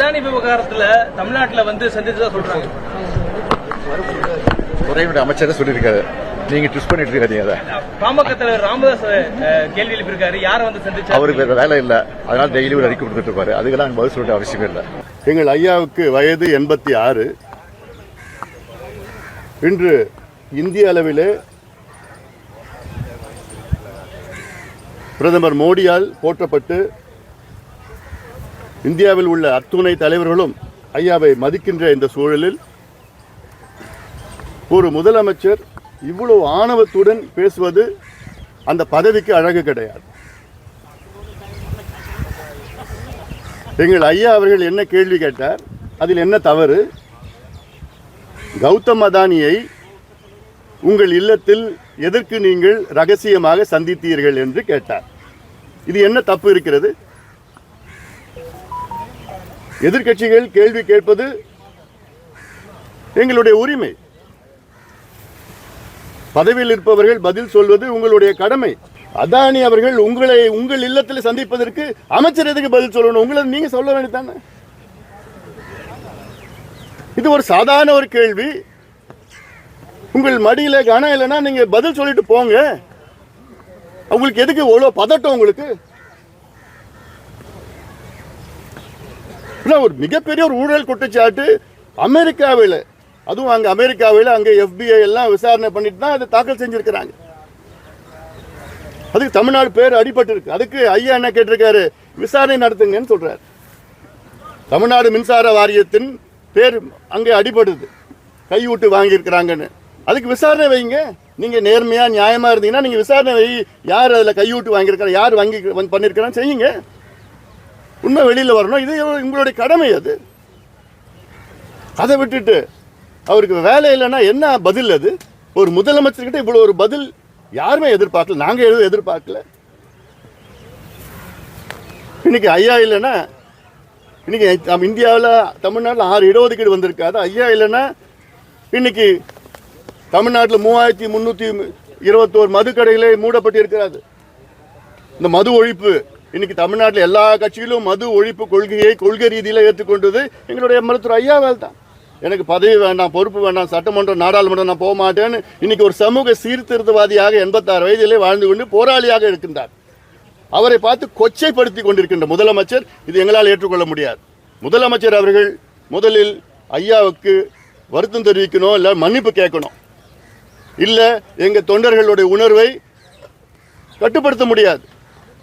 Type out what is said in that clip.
அதானி விவகாரத்துல தமிழ்நாட்டுல வந்து சந்திச்சதா சொல்றாங்க. துறையினுடைய அமைச்சர் சொல்லியிருக்காரு. நீங்க ட்விஸ்ட் பண்ணிட்டு இருக்காதீங்க அதை. பாமக தலைவர் ராமதாஸ் கேள்வி எழுப்பியிருக்காரு யாரை வந்து சந்திச்சா அவருக்கு வேற வேலை இல்ல. அதனால டெய்லி ஒரு அறிக்கை கொடுத்துட்டு இருப்பாரு. அதுக்கெல்லாம் பதில் சொல்ல அவசியமே இல்லை. எங்கள் ஐயாவுக்கு வயது எண்பத்தி ஆறு. இன்று இந்திய அளவிலே பிரதமர் மோடியால் போற்றப்பட்டு இந்தியாவில் உள்ள அத்துணை தலைவர்களும் ஐயாவை மதிக்கின்ற இந்த சூழலில் ஒரு முதலமைச்சர் இவ்வளவு ஆணவத்துடன் பேசுவது அந்த பதவிக்கு அழகு கிடையாது. எங்கள் ஐயா அவர்கள் என்ன கேள்வி கேட்டார்? அதில் என்ன தவறு? கௌதம் அதானியை உங்கள் இல்லத்தில் எதற்கு நீங்கள் ரகசியமாக சந்தித்தீர்கள் என்று கேட்டார். இது என்ன தப்பு இருக்கிறது? எதிர்க்கட்சிகள் கேள்வி கேட்பது எங்களுடைய உரிமை. பதவியில் இருப்பவர்கள் பதில் சொல்வது உங்களுடைய கடமை. அதானி அவர்கள் உங்களை உங்கள் இல்லத்தில் சந்திப்பதற்கு அமைச்சர் எதுக்கு பதில் சொல்லணும்? உங்களை நீங்க சொல்ல வேண்டியதானே இது ஒரு சாதாரண ஒரு கேள்வி. உங்கள் மடியில கனம் இல்லைன்னா நீங்க பதில் சொல்லிட்டு போங்க. உங்களுக்கு எதுக்கு எவ்வளோ பதட்டம் உங்களுக்கு? ஏன்னா ஒரு மிகப்பெரிய ஒரு ஊழல் குற்றச்சாட்டு அமெரிக்காவில். அதுவும் அங்கே அமெரிக்காவில் அங்கே எஃபிஐ எல்லாம் விசாரணை பண்ணிட்டு தான் அதை தாக்கல் செஞ்சுருக்கிறாங்க. அதுக்கு தமிழ்நாடு பேர் அடிபட்டு இருக்கு. அதுக்கு ஐயா என்ன கேட்டிருக்காரு? விசாரணை நடத்துங்கன்னு சொல்றாரு. தமிழ்நாடு மின்சார வாரியத்தின் பேர் அங்கே அடிபடுது. கையூட்டு வாங்கியிருக்கிறாங்கன்னு. அதுக்கு விசாரணை வைங்க. நீங்க நேர்மையா நியாயமா இருந்தீங்கன்னா நீங்க விசாரணை வை. யார் அதில் கையூட்டு வாங்கியிருக்கிறா யார் வாங்கி பண்ணியிருக்கிறான்னு செய்யுங்க. உண்மை வெளியில் வரணும். இது உங்களுடைய கடமை அது. அதை விட்டுட்டு அவருக்கு வேலை இல்லைன்னா என்ன பதில் அது? ஒரு முதலமைச்சர்கிட்ட இவ்வளோ ஒரு பதில் யாருமே எதிர்பார்க்கல. நாங்கள் எதுவும் எதிர்பார்க்கல. இன்னைக்கு ஐயா இல்லைன்னா இன்னைக்கு நம்ம இந்தியாவில் தமிழ்நாட்டில் ஆறு இடஒதுக்கீடு வந்திருக்காது. ஐயா இல்லைன்னா இன்னைக்கு தமிழ்நாட்டில் மூவாயிரத்தி முந்நூற்றி இருபத்தோரு மதுக்கடைகளே மூடப்பட்டு இருக்கிறாது இந்த மது ஒழிப்பு இன்னைக்கு தமிழ்நாட்டில் எல்லா கட்சியிலும் மது ஒழிப்பு கொள்கையை கொள்கை ரீதியில் ஏற்றுக்கொண்டது எங்களுடைய மருத்துவர் ஐயாவால் தான் எனக்கு பதவி வேண்டாம் பொறுப்பு வேண்டாம் சட்டமன்றம் நாடாளுமன்றம் நான் போக மாட்டேன்னு இன்னைக்கு ஒரு சமூக சீர்திருத்தவாதியாக எண்பத்தாறு வயதிலே வாழ்ந்து கொண்டு போராளியாக இருக்கின்றார். அவரை பார்த்து கொச்சைப்படுத்தி கொண்டிருக்கின்ற முதலமைச்சர் இது எங்களால் ஏற்றுக்கொள்ள முடியாது. முதலமைச்சர் அவர்கள் முதலில் ஐயாவுக்கு வருத்தம் தெரிவிக்கணும் இல்லை மன்னிப்பு கேட்கணும் இல்லை எங்கள் தொண்டர்களுடைய உணர்வை கட்டுப்படுத்த முடியாது.